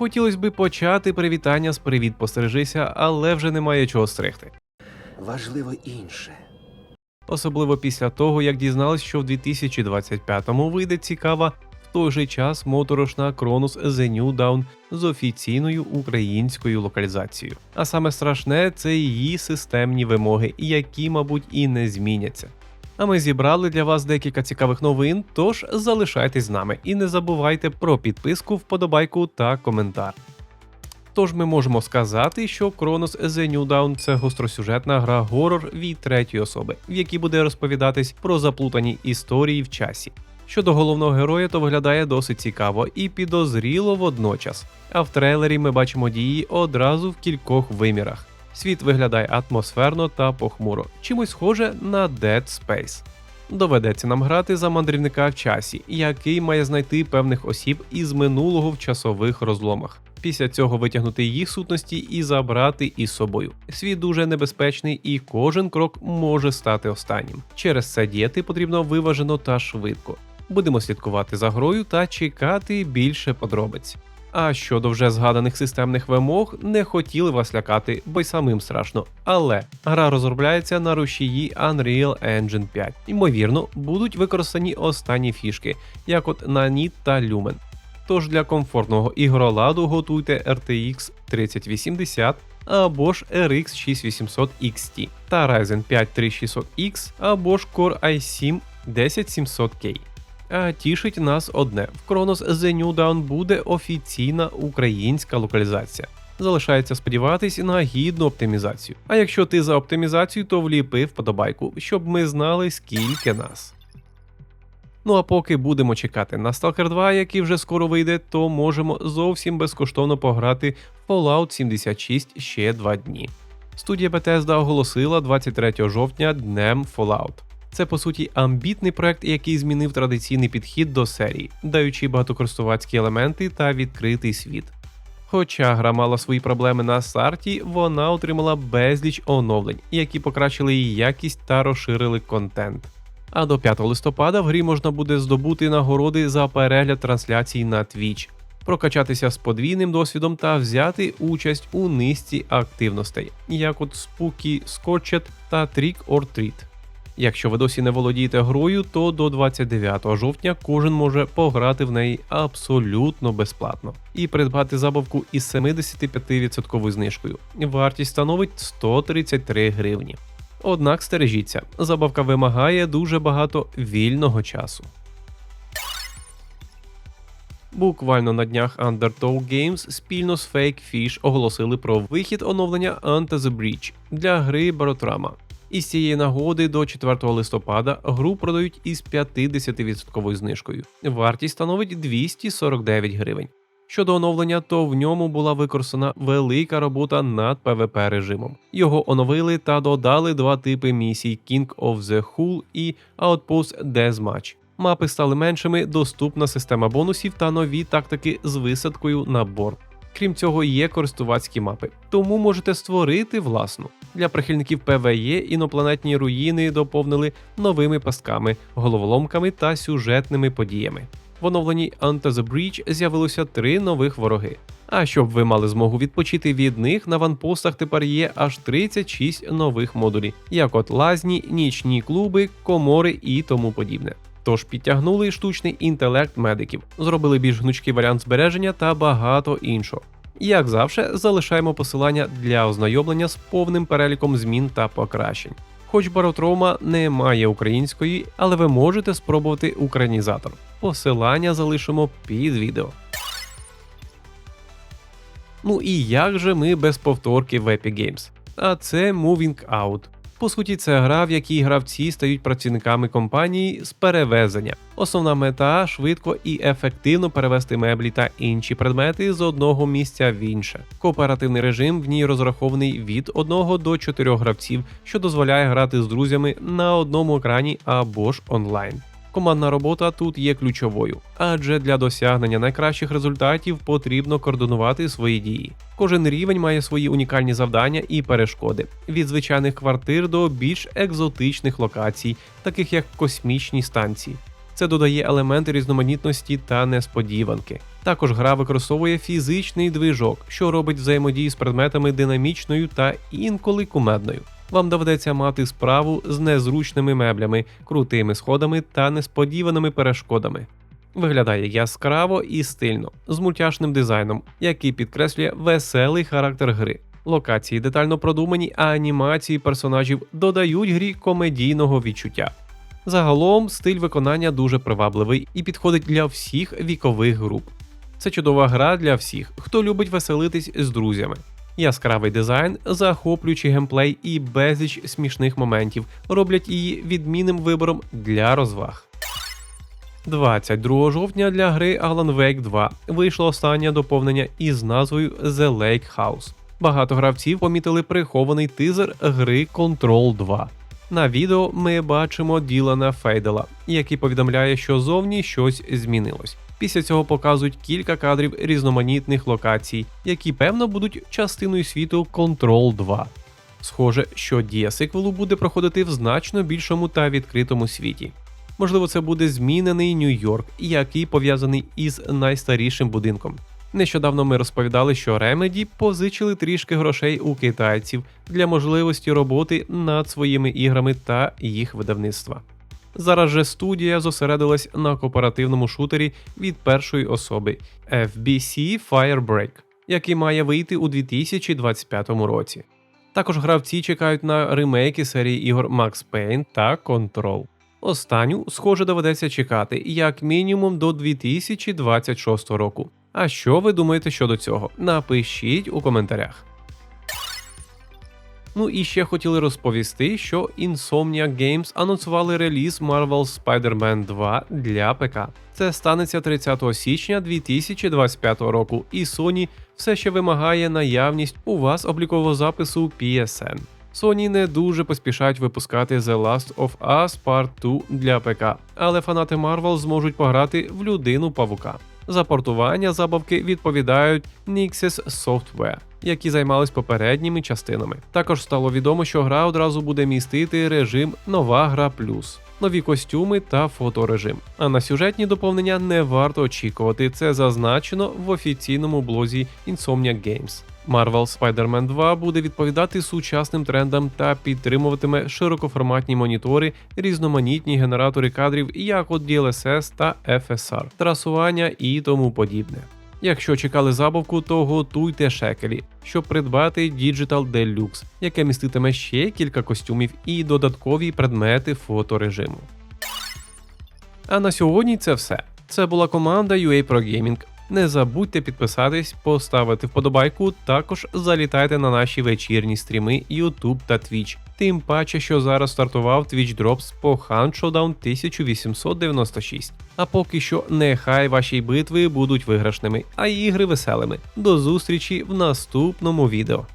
Хотілося би почати привітання з привіт постережися, але вже немає чого стригти. Важливо інше. Особливо після того, як дізнались, що в 2025-му вийде цікава в той же час моторошна Кронус The New Dawn з офіційною українською локалізацією. А саме страшне це її системні вимоги, які, мабуть, і не зміняться. А ми зібрали для вас декілька цікавих новин, тож залишайтесь з нами і не забувайте про підписку, вподобайку та коментар. Тож ми можемо сказати, що Chronos The New Dawn – це гостросюжетна гра горор від третьої особи, в якій буде розповідатись про заплутані історії в часі. Щодо головного героя, то виглядає досить цікаво і підозріло водночас. А в трейлері ми бачимо дії одразу в кількох вимірах. Світ виглядає атмосферно та похмуро, чимось схоже на Dead Space. Доведеться нам грати за мандрівника в часі, який має знайти певних осіб із минулого в часових розломах. Після цього витягнути їх сутності і забрати із собою. Світ дуже небезпечний, і кожен крок може стати останнім. Через це діяти потрібно виважено та швидко. Будемо слідкувати за грою та чекати більше подробиць. А щодо вже згаданих системних вимог, не хотіли вас лякати, бо й самим страшно. Але гра розробляється на рушії Unreal Engine 5. Ймовірно, будуть використані останні фішки, як от Nanit та Lumen. Тож для комфортного ігроладу готуйте RTX 3080 або ж RX 6800 XT та Ryzen 5 3600X або ж Core i7 10700K. Тішить нас одне: в Chronos The New Dawn буде офіційна українська локалізація. Залишається сподіватись на гідну оптимізацію. А якщо ти за оптимізацію, то вліпи вподобайку, щоб ми знали, скільки нас. Ну а поки будемо чекати на Stalker 2, який вже скоро вийде, то можемо зовсім безкоштовно пограти Fallout 76 ще 2 дні. Студія Bethesda оголосила 23 жовтня днем Fallout. Це по суті амбітний проект, який змінив традиційний підхід до серії, даючи багатокористувацькі елементи та відкритий світ. Хоча гра мала свої проблеми на старті, вона отримала безліч оновлень, які покращили її якість та розширили контент. А до 5 листопада в грі можна буде здобути нагороди за перегляд трансляцій на Twitch, прокачатися з подвійним досвідом та взяти участь у низці активностей, як от Spooky Scorched та Trick or Treat. Якщо ви досі не володієте грою, то до 29 жовтня кожен може пограти в неї абсолютно безплатно і придбати забавку із 75% знижкою. Вартість становить 133 гривні. Однак стережіться, забавка вимагає дуже багато вільного часу. Буквально на днях Undertow Games спільно з Fake Fish оголосили про вихід оновлення Ante the Breach для гри Із цієї нагоди до 4 листопада гру продають із 50% знижкою. Вартість становить 249 гривень. Щодо оновлення, то в ньому була використана велика робота над PvP режимом. Його оновили та додали два типи місій King of the Hull і Outpost Deathmatch. Мапи стали меншими, доступна система бонусів та нові тактики з висадкою на борт. Крім цього, є користувацькі мапи, тому можете створити власну. Для прихильників ПВЕ інопланетні руїни доповнили новими пастками, головоломками та сюжетними подіями. В оновленій Ante the Breach з'явилося три нових вороги. А щоб ви мали змогу відпочити від них, на ванпостах тепер є аж 36 нових модулів, як от лазні, нічні клуби, комори і тому подібне. Тож підтягнули штучний інтелект медиків, зробили більш гнучкий варіант збереження та багато іншого. Як завжди, залишаємо посилання для ознайомлення з повним переліком змін та покращень. Хоч Баротрома не має української, але ви можете спробувати українізатор. Посилання залишимо під відео. Ну і як же ми без повторки в Epic Games? А це Moving Out. По суті, це гра, в якій гравці стають працівниками компанії з перевезення. Основна мета швидко і ефективно перевести меблі та інші предмети з одного місця в інше. Кооперативний режим в ній розрахований від 1 до 4 гравців, що дозволяє грати з друзями на одному екрані або ж онлайн. Командна робота тут є ключовою, адже для досягнення найкращих результатів потрібно координувати свої дії. Кожен рівень має свої унікальні завдання і перешкоди від звичайних квартир до більш екзотичних локацій, таких як космічні станції. Це додає елементи різноманітності та несподіванки. Також гра використовує фізичний движок, що робить взаємодію з предметами динамічною та інколи кумедною. Вам доведеться мати справу з незручними меблями, крутими сходами та несподіваними перешкодами. Виглядає яскраво і стильно, з мультяшним дизайном, який підкреслює веселий характер гри. Локації детально продумані, а анімації персонажів додають грі комедійного відчуття. Загалом стиль виконання дуже привабливий і підходить для всіх вікових груп. Це чудова гра для всіх, хто любить веселитись з друзями. Яскравий дизайн, захоплюючий геймплей і безліч смішних моментів роблять її відмінним вибором для розваг. 22 жовтня для гри Alan Wake 2 вийшло останнє доповнення із назвою The Lake House. Багато гравців помітили прихований тизер гри Control 2. На відео ми бачимо Ділана Фейдела, який повідомляє, що зовні щось змінилось. Після цього показують кілька кадрів різноманітних локацій, які певно будуть частиною світу Control 2. Схоже, що дія сиквелу буде проходити в значно більшому та відкритому світі. Можливо, це буде змінений Нью-Йорк, який пов'язаний із найстарішим будинком. Нещодавно ми розповідали, що Remedy позичили трішки грошей у китайців для можливості роботи над своїми іграми та їх видавництва. Зараз же студія зосередилась на кооперативному шутері від першої особи FBC Firebreak, який має вийти у 2025 році. Також гравці чекають на ремейки серії ігор Max Payne та Control. Останню, схоже, доведеться чекати як мінімум до 2026 року. А що ви думаєте щодо цього? Напишіть у коментарях. Ну і ще хотіли розповісти, що Insomniac Games анонсували реліз Marvel Spider-Man 2 для ПК. Це станеться 30 січня 2025 року, і Sony все ще вимагає наявність у вас облікового запису PSN. Sony не дуже поспішають випускати The Last of Us Part 2 для ПК, але фанати Marvel зможуть пограти в людину павука. За портування забавки відповідають Nixis Software, які займались попередніми частинами. Також стало відомо, що гра одразу буде містити режим Нова гра плюс. Нові костюми та фоторежим. А на сюжетні доповнення не варто очікувати. Це зазначено в офіційному блозі Insomniac Games. Marvel Spider-Man 2 буде відповідати сучасним трендам та підтримуватиме широкоформатні монітори, різноманітні генератори кадрів, як от DLSS та FSR, трасування і тому подібне. Якщо чекали забавку, то готуйте шекелі, щоб придбати Digital Deluxe, яке міститиме ще кілька костюмів і додаткові предмети фоторежиму. А на сьогодні це все. Це була команда UA Pro Gaming. Не забудьте підписатись, поставити вподобайку, також залітайте на наші вечірні стріми YouTube та Twitch. Тим паче, що зараз стартував Twitch Drops по Hunt Showdown 1896. А поки що нехай ваші битви будуть виграшними, а ігри веселими. До зустрічі в наступному відео.